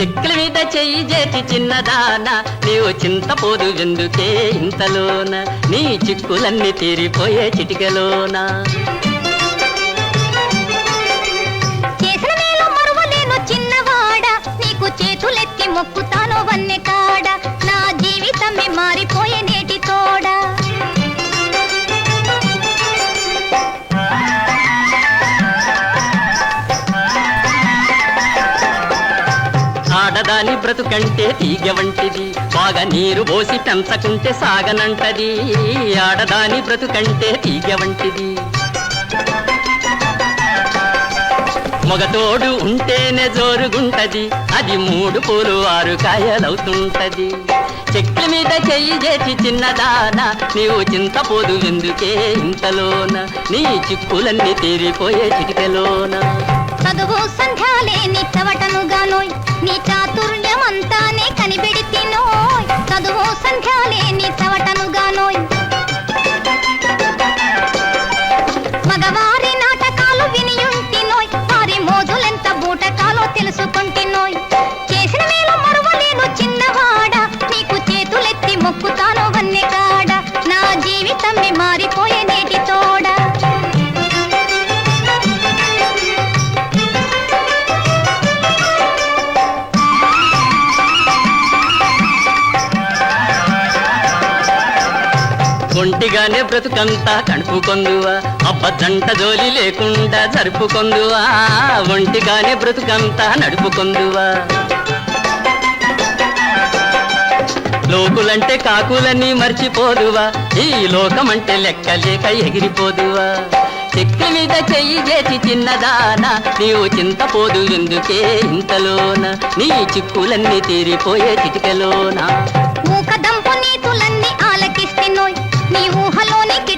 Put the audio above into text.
చెక్కుల మీద చెయ్యి చేతి చిన్నదాన. నీవు చింతపోదు ఎందుకే ఇంతలోన? నీ చిక్కులన్నీ తీరిపోయే చిటికలోన. చిన్నవాడా. నీకు చేతులెత్తి మొక్కుతాను వన్నె కాడ. నా జీవితమే మారి ఆడదాని బ్రతుకంటే తీగ వంటిది. బాగా నీరు పోసి పెంచకుంటే సాగనంటది. ఆడదాని బ్రతుకంటే తీగ వంటిది. మగతోడు ఉంటేనే జోరుగుంటది. అది మూడు పూలు ఆరు కాయలవుతుంటది. చెట్ల మీద చెయ్యి చేసి చిన్నదాన. నీవు చింతపోదు ఎందుకే ఇంతలోన? నీ చిక్కులన్నీ తీరిపోయే చిటికలోన? చదువు సంధ్యాలే నీ చవటనుగానోయ్ నీ చాతుర్యమంతానే ఒంటిగానే బ్రతుకంతా కణుపుకొందువా? అబ్బ జంట జోలి లేకుండా జరుపుకొందువా? ఒంటిగానే బ్రతుకంతా నడుపుకొందువా? లోకులంటే కాకులని మర్చిపోదువా? ఈ లోకమంటే లెక్కలేక ఎగిరిపోదువా? చెక్కి మీద చెయ్యి చేసి చిన్నదాన నీవు చింతపోదు ఎందుకే ఇంతలోన? నీ చిక్కులన్నీ తీరిపోయే చిటికలోనా? మూకదంపు నీతులన్నీ ఆలకిస్తే నోయ్. ఊహలోని